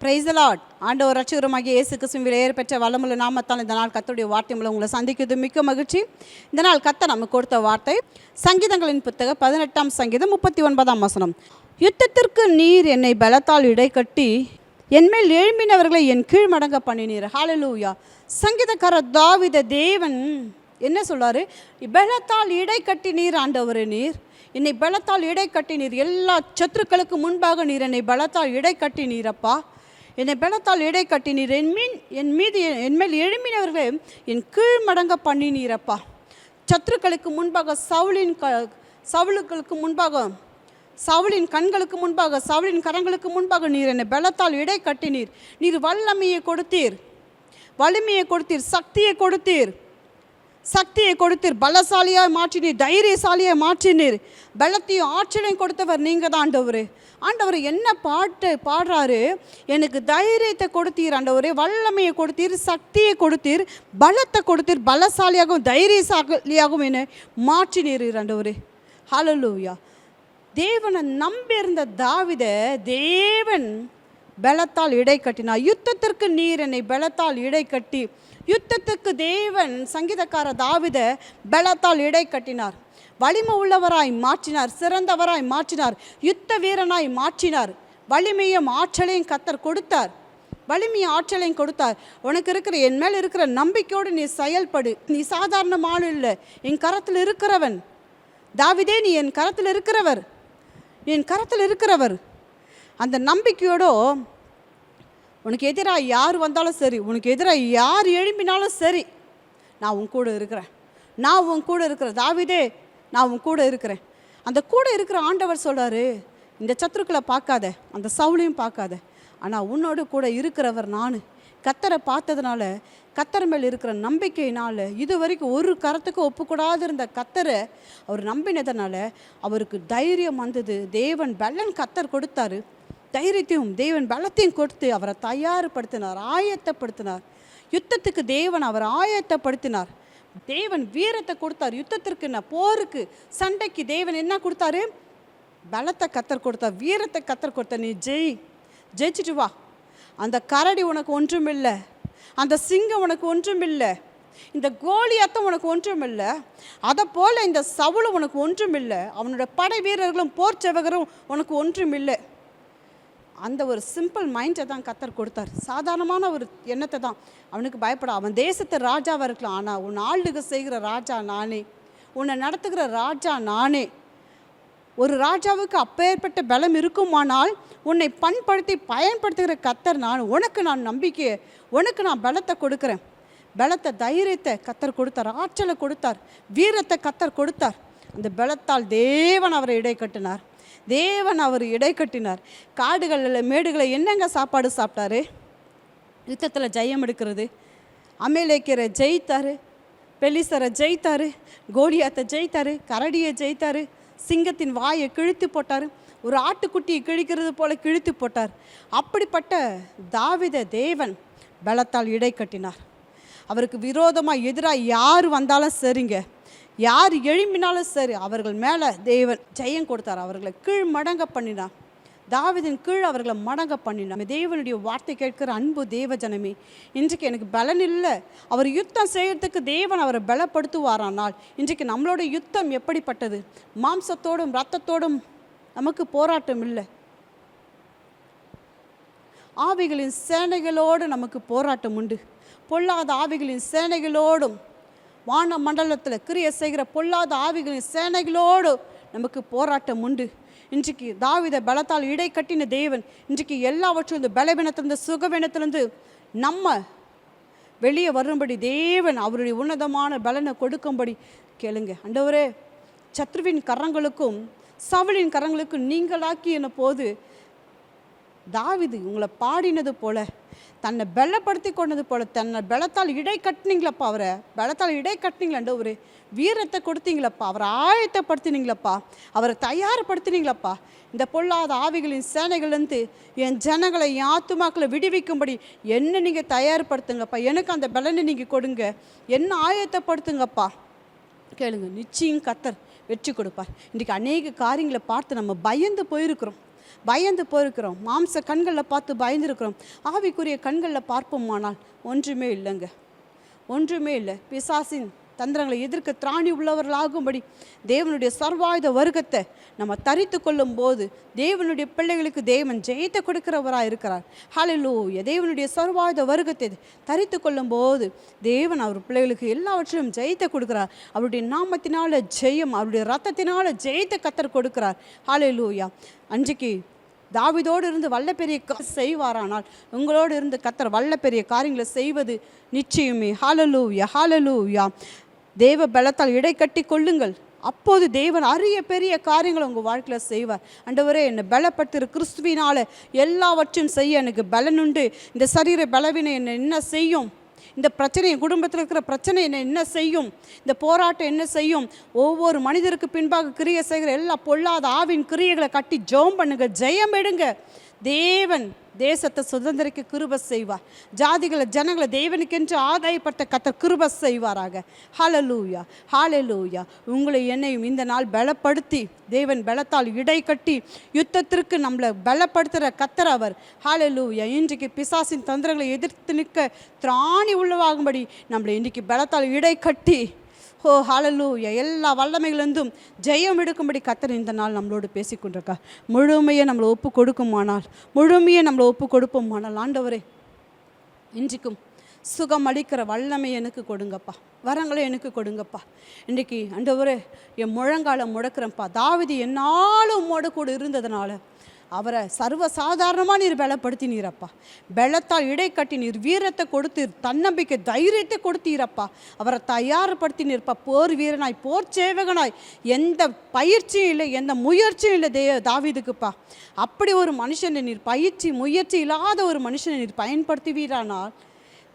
Price lot ஆண்டவர் ரட்சகரமாகிய இயேசு கிறிஸ்துவில் ஏற்பெற்ற பெற்ற வல்லமுள்ள நாமத்தால் இந்த நாள் கத்தருடைய வார்த்தை மூலம் உங்களை சந்திக்கிறது. மிக்க மகிழ்ச்சி. இந்த நாள் கத்த நமக்கு கொடுத்த வார்த்தை சங்கீதங்களின் புத்தகம் பதினெட்டாம் சங்கீதம் முப்பத்தி ஒன்பதாம் வசனம். யுத்தத்திற்கு நீர் என்னை பலத்தால் இடை கட்டி என்மேல் எழும்பினவர்களை என் கீழ் மடங்க பண்ணினீர். ஹாலலூயா சங்கீதக்கார தாவித தேவன் என்ன சொல்றாரு? பலத்தால் இடை கட்டி நீர் ஆண்டவர் நீர். என்னை பலத்தால் இடை கட்டி நீர் எல்லா சத்துருக்களுக்கு முன்பாக நீர் என்னை பலத்தால் இடை கட்டி நீரப்பா என்னை பலத்தால் இடை கட்டினீர். என் மீன் என் மீது என் மேல் என் கீழ் மடங்க பண்ணினீரப்பா. சத்துருக்களுக்கு முன்பாக சவுளின் க சவுளுக்களுக்கு முன்பாக சவுளின் கண்களுக்கு முன்பாக சவுளின் கரங்களுக்கு முன்பாக நீர் என்னை பலத்தால் இடை கட்டினீர். நீர் வல்லமையை கொடுத்தீர். வலிமையை கொடுத்தீர். சக்தியை கொடுத்தீர். சக்தியை கொடுத்தீர் பலசாலியாக மாற்றினீர் தைரியசாலியாக மாற்றினீர். பலத்தையும் ஆற்றலையும் கொடுத்தவர் நீங்கள் தான் ஆண்டவர். ஆண்டவர் என்ன பாட்டு பாடுறாரு? எனக்கு தைரியத்தை கொடுத்தீர் ஆண்டவரே. வல்லமையை கொடுத்தீர் சக்தியை கொடுத்தீர் பலத்தை கொடுத்தீர் பலசாலியாகவும் தைரியசாலியாகவும் என்னை மாற்றினீர் ஆண்டவரே. ஹலலூயா தேவனை நம்பியிருந்த தாவித தேவன் பலத்தால் இடை கட்டினார் யுத்தத்திற்கு நீர் என்னை பலத்தால் இடை கட்டி யுத்தத்துக்கு தேவன் சங்கீதக்கார தாவித பலத்தால் இடை கட்டினார். வலிமை உள்ளவராய் மாற்றினார் சிறந்தவராய் மாற்றினார் யுத்த வீரனாய் மாற்றினார். வலிமையும் ஆற்றலையும் கத்தர் கொடுத்தார். வலிமையும் ஆற்றலையும் கொடுத்தார். உனக்கு இருக்கிற என் மேல் இருக்கிற நம்பிக்கையோடு நீ செயல்படு. நீ சாதாரணமான இல்லை. என் கரத்தில் இருக்கிறவன். தாவிதே நீ என் கரத்தில் இருக்கிறவர். என் கரத்தில் இருக்கிறவர். அந்த நம்பிக்கையோடு உனக்கு எதிராக யார் வந்தாலும் சரி உனக்கு எதிராக யார் எழும்பினாலும் சரி நான் உன் கூட இருக்கிறேன். நான் உன் கூட இருக்கிறேன் தாவிதே நான் உன் கூட இருக்கிறேன். அந்த கூட இருக்கிற ஆண்டவர் சொல்றாரு இந்த சத்துருக்களை பார்க்காத அந்த சவுளையும் பார்க்காத. ஆனால் உன்னோடு கூட இருக்கிறவர் நான். கத்தரை பார்த்ததுனால கத்தர் மேல் இருக்கிற நம்பிக்கையினால் இது வரைக்கும் ஒரு கரத்துக்கு ஒப்புக்கூடாது இருந்த கத்தரை அவர் நம்பினதுனால அவருக்கு தைரியம் வந்தது. தேவன் பலன் கத்தர் கொடுத்தாரு. தைரியத்தையும் தேவன் பலத்தையும் கொடுத்து அவரை தயார்படுத்தினார் ஆயத்தப்படுத்தினார். யுத்தத்துக்கு தேவன் அவர் ஆயத்தப்படுத்தினார். தேவன் வீரத்தை கொடுத்தார். யுத்தத்திற்கு என்ன? போருக்கு சண்டைக்கு தேவன் என்ன கொடுத்தாரு? பலத்தை கத்தர் கொடுத்தார். வீரத்தை கத்தர் கொடுத்தார். நீ ஜெய் ஜெயிச்சிட்டு வா. அந்த கரடி உனக்கு ஒன்றுமில்லை. அந்த சிங்கம் உனக்கு ஒன்றுமில்லை. இந்த கோலியத்தம் உனக்கு ஒன்றும் இல்லை அதை போல் இந்த சவுளும் உனக்கு ஒன்றுமில்லை. அவனோட படை வீரர்களும் போர் செவகரும் உனக்கு ஒன்றுமில்லை. அந்த ஒரு சிம்பிள் மைண்டை தான் கத்தர் கொடுத்தார். சாதாரணமான ஒரு எண்ணத்தை தான். அவனுக்கு பயப்பட அவன் தேசத்தை ராஜாவாக இருக்கலாம். ஆனால் உன் ஆளுக செய்கிற ராஜா நானே. உன்னை நடத்துகிற ராஜா நானே. ஒரு ராஜாவுக்கு அப்பேற்பட்ட பலம் இருக்குமானால் உன்னை பண்படுத்தி பயன்படுத்துகிற கத்தர் நான். உனக்கு நான் நம்பிக்கையை உனக்கு நான் பலத்தை கொடுக்குறேன். பலத்தை தைரியத்தை கத்தர் கொடுத்தார். ஆற்றலை கொடுத்தார். வீரத்தை கத்தர் கொடுத்தார். அந்த பலத்தால் தேவன் அவரை இடை கட்டினார் தேவன் அவர் இடை கட்டினார். காடுகளில் மேடுகளை என்னங்க சாப்பாடு சாப்பிட்டாரு? யுத்தத்தில் ஜெயம் எடுக்கிறது. அமேலேக்கரை ஜெயித்தாரு. பெலிசரை ஜெயித்தாரு. கோலியாத்தை ஜெயித்தாரு. கரடியை ஜெயித்தாரு. சிங்கத்தின் வாயை கிழித்து போட்டார். ஒரு ஆட்டுக்குட்டியை கிழிக்கிறது போல கிழித்து போட்டார். அப்படிப்பட்ட தாவித தேவன் பலத்தால் இடை கட்டினார். அவருக்கு விரோதமாக எதிராக யார் வந்தாலும் சரிங்க. யார் எழும்பினாலும் சரி அவர்கள் மேலே தேவன் ஜெயம் கொடுத்தார். அவர்களை கீழ் மடங்க பண்ணினார். தாவிதின் கீழ் அவர்களை மடங்க பண்ணினார். தேவனுடைய வார்த்தை கேட்கிற அன்பு தேவ ஜனமே இன்றைக்கு எனக்கு பலன் இல்லை. அவர் யுத்தம் செய்கிறதுக்கு தேவன் அவரை பலப்படுத்துவாரானால் இன்றைக்கு நம்மளோட யுத்தம் எப்படிப்பட்டது? மாம்சத்தோடும் ரத்தத்தோடும் நமக்கு போராட்டம் இல்லை. ஆவிகளின் சேனைகளோடு நமக்கு போராட்டம் உண்டு. பொல்லாத ஆவிகளின் சேனைகளோடும் வான மண்டலத்தில் கிரியை செய்கிற பொல்லாத ஆவிகளின் சேனைகளோடு நமக்கு போராட்டம் உண்டு. இன்றைக்கு தாவித பலத்தால் இடை கட்டின தேவன் இன்றைக்கு எல்லாவற்றிலிருந்து பலவீனத்திலிருந்து சுகவீனத்திலிருந்து நம்ம வெளியே வரும்படி தேவன் அவருடைய உன்னதமான பலனை கொடுக்கும்படி கேளுங்க. அண்டவரே சத்ருவின் கரங்களுக்கும் சவலின் கரங்களுக்கும் நீங்களாக்கின போது தாவிது உங்களை பாடினது போல தன்னை பலப்படுத்தி கொண்டது போல தன்னை பலத்தால் இடை கட்டினீங்களப்பா அவரை. பலத்தால் இடை கட்டினீங்களாண்ட ஒரு வீரத்தை கொடுத்தீங்களப்பா. அவரை ஆயத்தப்படுத்தினீங்களப்பா. அவரை தயார்படுத்தினீங்களப்பா. இந்த பொல்லாத ஆவிகளின் சேனைகள்லேருந்து என் ஜனங்களை என் ஆத்துமாக்களை விடுவிக்கும்படி என்ன நீங்கள் தயார்படுத்துங்கப்பா. எனக்கு அந்த பலனை நீங்கள் கொடுங்க. என்ன ஆயத்தப்படுத்துங்கப்பா. கேளுங்க நிச்சயம் கத்தர் வெற்றி கொடுப்பார். இன்றைக்கி அநேக காரியங்களை பார்த்து நம்ம பயந்து போயிருக்கிறோம். பயந்து போயிருக்கிறோம் மாம்ச கண்களில் பார்த்து பயந்துருக்கிறோம். ஆவிக்குரிய கண்களில் பார்ப்போமானால் ஒன்றுமே இல்லைங்க. ஒன்றுமே இல்லை. பிசாசின் தந்திரங்களை எதிர்க்க திராணி உள்ளவர்களாகும்படி தேவனுடைய சர்வாயுத வர்க்கத்தை நம்ம தரித்து கொள்ளும் போது தேவனுடைய பிள்ளைகளுக்கு தேவன் ஜெயத்தை கொடுக்கிறவராக இருக்கிறார். ஹalleluya தேவனுடைய சர்வாயுத வர்க்கத்தை தரித்து கொள்ளும் போது தேவன் அவர் பிள்ளைகளுக்கு எல்லாவற்றிலும் ஜெயத்தை கொடுக்கிறார். அவருடைய நாமத்தினால ஜெயம் அவருடைய ரத்தத்தினால ஜெயத்தை கத்தர் கொடுக்கிறார். ஹalleluya அன்றைக்கு தாவிதோடு இருந்து வல்ல பெரிய செய்வாரானால் உங்களோடு இருந்து கத்தர் வல்ல பெரிய காரியங்களை செய்வது நிச்சயமே. ஹாலலூயா ஹாலலூயா தேவ பலத்தால் இடை கட்டி கொள்ளுங்கள். அப்போது தேவன் அரிய பெரிய காரியங்களை உங்கள் வாழ்க்கையில் செய்வார். அண்டவரே என்னை பலப்படுத்துகிற கிறிஸ்துவினால் எல்லாவற்றையும் செய்ய எனக்கு பலனுண்டு. இந்த சரீர பலவினை என்னை என்ன செய்யும்? இந்த பிரச்சனை என் குடும்பத்தில் இருக்கிற பிரச்சனை என்ன என்ன செய்யும்? இந்த போராட்டம் என்ன செய்யும்? ஒவ்வொரு மனிதருக்கு பின்பாக கிரியை செய்கிற எல்லா பொல்லாத ஆவின் கிரியைகளை கட்டி ஜெபம் பண்ணுங்க ஜெயம் எடுங்க. தேவன் தேசத்தை சுதந்திரிக்க கிருப செய்வார். ஜாதிகளை ஜனங்களை தேவனுக்கென்று ஆதாயப்பட்ட கத்த கிருப செய்வாராக. ஹalleluya ஹாலலூயா உங்களை என்னையும் இந்த நாள் பலப்படுத்தி தேவன் பலத்தால் இடை கட்டி யுத்தத்திற்கு நம்மளை பலப்படுத்துகிற கத்தர் அவர். ஹாலலூயா இன்றைக்கு பிசாசின் தந்திரங்களை எதிர்த்து நிற்க திராணி உள்ளவாகும்படி நம்மளை இன்றைக்கு பலத்தால் இடை கட்டி ஓ ஹாலலூயா எல்லா வல்லமைகளிலிருந்தும் ஜெயம் எடுக்கும்படி கத்தர் இந்த நாள் நம்மளோடு பேசிக்கொண்டிருக்கா. முழுமையை நம்மளை ஒப்பு கொடுக்குமானால் முழுமையை நம்மளை ஒப்பு கொடுப்போமானால் ஆண்டவரே இன்றைக்கும் சுகம் அளிக்கிற வல்லமை எனக்கு கொடுங்கப்பா. வரங்களை எனக்கு கொடுங்கப்பா. இன்றைக்கி அண்டவரே என் முழங்கால முடக்கிறேன்ப்பா. தாவிதி என்னாலும் உம்மோட கூட இருந்ததுனால அவரை சர்வசாதாரணமாக நீர் பலப்படுத்தினீரப்பா. பலத்தால் இடை கட்டி நீர் வீரத்தை கொடுத்து தன்னம்பிக்கை தைரியத்தை கொடுத்தீரப்பா. அவரை தயார்படுத்தினீர்ப்பா போர் வீரனாய் போர் சேவகனாய். எந்த பயிற்சியும் இல்லை எந்த முயற்சியும் இல்லை தே தாவீதுக்குப்பா. அப்படி ஒரு மனுஷனை நீர் பயிற்சி முயற்சி இல்லாத ஒரு மனுஷனை நீர் பயன்படுத்துவீரானால்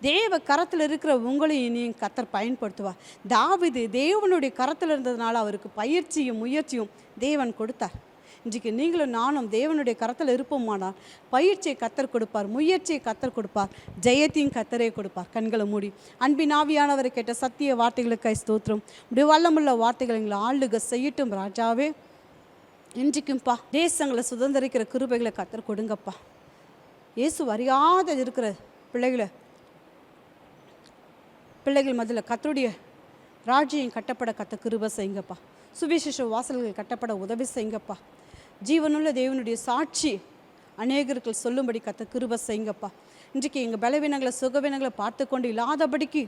தேவ கரத்தில் இருக்கிற உங்களையும் நீ கத்தர் பயன்படுத்துவார். தாவிது தேவனுடைய கரத்தில் இருந்ததுனால அவருக்கு பயிற்சியும் முயற்சியும் தேவன் கொடுத்தார். இன்றைக்கு நீங்களும் நானும் தேவனுடைய கரத்தில் இருப்போமானால் பயிற்சியை கத்தர் கொடுப்பார் முயற்சியை கத்தர் கொடுப்பார் ஜெயத்தையும் கத்தரே கொடுப்பார். கண்களை மூடி. அன்பின் ஆவியானவரை கேட்ட சத்திய வார்த்தைகளுக்காய் ஸ்தோத்திரம். இப்படி வல்லமுள்ள வார்த்தைகள் எங்களை ஆளுக செய்யட்டும் ராஜாவே. இன்றைக்கும்ப்பா தேசங்களை சுதந்திரிக்கிற கிருபைகளை கத்தர் கொடுங்கப்பா. இயேசு அறியாத இருக்கிற பிள்ளைகளை பிள்ளைகள் மதில் கத்தருடைய ராஜ்யம் கட்டப்பட கத்த கிருபை செய்யுங்கப்பா. சுவிசேஷ வாசல்கள் கட்டப்பட உதவி செய்யுங்கப்பா. ஜீவனுள்ள தேவனுடைய சாட்சி. அநேகர்கள் சொல்லும்படி கத்த கிருப செய்யுங்கப்பா. இன்றைக்கு எங்கள் பலவீனங்களை சுகவீனங்களை பார்த்து கொண்டு இல்லாதபடிக்கு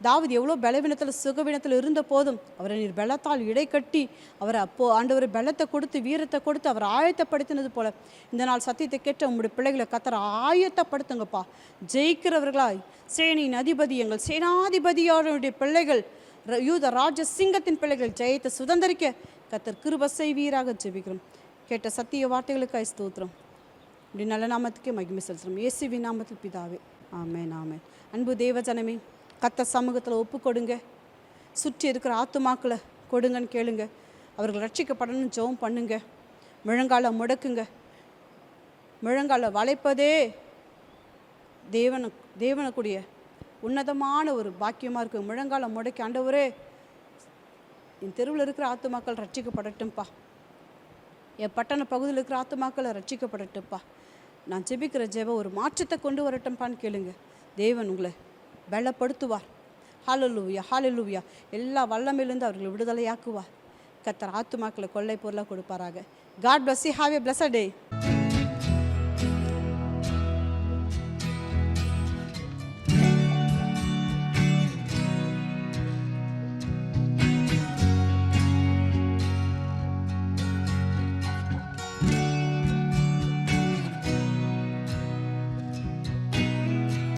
தாவது எவ்வளோ பலவீனத்தில் சுகவீனத்தில் இருந்த போதும் அவரை நீர் பலத்தால் இடை கட்டி அவரை அப்போ ஆண்டவர் பலத்தை கொடுத்து வீரத்தை கொடுத்து அவரை ஆயத்தப்படுத்தினது போல இந்த நாள் சத்தியத்தை கேட்ட உங்களுடைய பிள்ளைகளை கத்தர ஆயத்தப்படுத்துங்கப்பா. ஜெயிக்கிறவர்களாய் சேனையின் அதிபதி எங்கள் சேனாதிபதியோருடைய பிள்ளைகள் ர- யூத ராஜ சிங்கத்தின் பிள்ளைகள் ஜெயத்தை சுதந்திரிக்க கத்தர் கிருப செய்வீராக ஜெபிக்கிறோம். கேட்ட சத்திய வார்த்தைகளுக்காய் ஸ்தோத்திரம். இப்படி நல்ல நாமத்துக்கே மகிமை செலுத்துறோம் இயேசுவி நாமத்தில் பிதாவே. ஆமென் ஆமென். அன்பு தேவஜனமே கத்த சமூகத்தில் ஒப்பு கொடுங்க சுற்றி இருக்கிற ஆத்துமாக்களை கொடுங்கன்னு கேளுங்க. அவர்கள் ரட்சிக்கப்படணும்னு ஜெபம் பண்ணுங்க. முழங்கால முடக்குங்க. முழங்கால வளைப்பதே தேவனு தேவனுக்குடைய உன்னதமான ஒரு பாக்கியமாக இருக்குது முழங்கால முடக்கி ஆண்டவரே என் தெருவில் இருக்கிற ஆத்துமாக்கள் ரட்சிக்கப்படட்டும்ப்பா என் பட்டண பகுதியில் இருக்கிற ஆத்துமாக்களை ரட்சிக்கப்படட்டுப்பா நான் ஜெபிக்கிற ஜெப ஒரு மாற்றத்தை கொண்டு வரட்டும்ப்பான்னு கேளுங்க. தேவன் உங்களை பலப்படுத்துவார். ஹாலலூவியா ஹாலலூவியா எல்லா வல்லமையிலிருந்து அவர்களை விடுதலையாக்குவார். கத்தர் ஆத்துமாக்களை கொள்ளை பொருளாக கொடுப்பாராக. God bless you have a bless day